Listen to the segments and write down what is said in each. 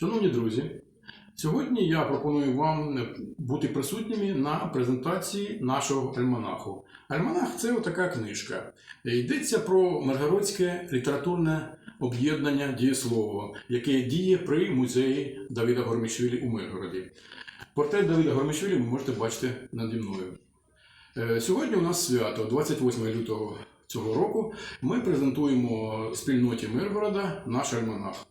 Шановні друзі, сьогодні я пропоную вам бути присутніми на презентації нашого альманаху. Альманах це така книжка. Йдеться про Миргородське літературне об'єднання дієслово, яке діє при музеї Давіда Гормішвілі у Миргороді. Портрет Давіда Гормішвілі ви можете бачити наді мною. Е, Сьогодні у нас свято, 28 лютого цього року. Ми презентуємо спільноті Миргорода наш альманах.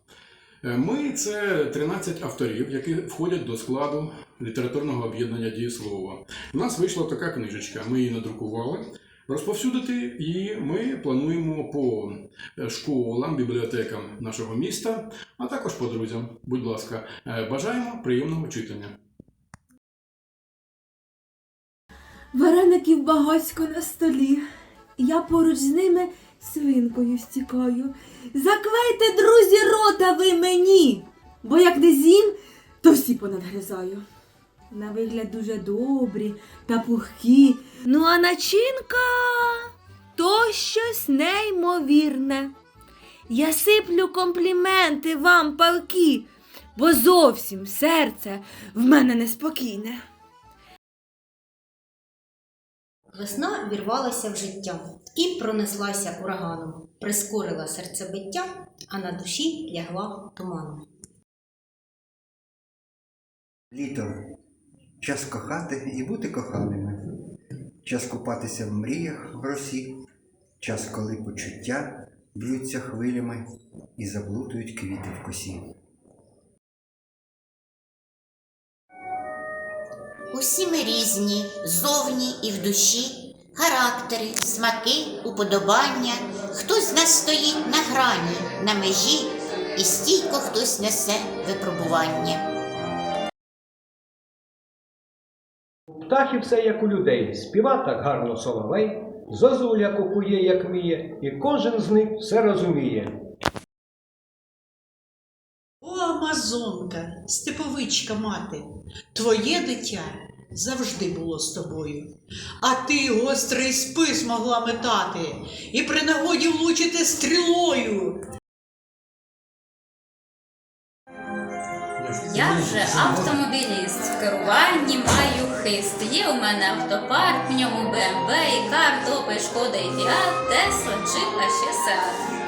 Е, Ми це 13 авторів, які входять до складу літературного об'єднання дієслова. У нас вийшла така книжечка, ми її надрукували. Розповсюдити її ми плануємо по е, школам, бібліотекам нашого міста, а також по друзям. Будь ласка, Е, бажаємо приємного читання. Вареників багацько на столі. Я поруч з ними свинкою стікаю. Заквейте, друзі, рота ви мені, бо як не з'їм, то всі понадгризаю. На вигляд дуже добрі та пухкі. Ну а начинка то щось неймовірне. Я сиплю компліменти вам, палки, бо зовсім серце в мене неспокійне. Весна вірвалася в життя і пронеслася ураганом, прискорила серцебиття, а на душі лягла туманом. Літо час кохати і бути коханими, час купатися в мріях в росі, час, коли почуття б'ються хвилями і заблутують квіти в косі. Усі ми різні, зовні і в душі, характери, смаки, уподобання. Хтось з нас стоїть на грані, на межі, і стійко хтось несе випробування. У птахів все як у людей, співа так гарно соловей, зозуля кукує, як вміє, і кожен з них все розуміє. Амазонка, степовичка мати, твоє дитя завжди було з тобою. А ти гострий спис могла метати і при нагоді влучити стрілою. Я вже автомобіліст, в керуванні маю хист. Є у мене автопарк, в ньому БМВ, і кар, Opel, Шкода і Фіат, Тесла, Джип, ще Seat.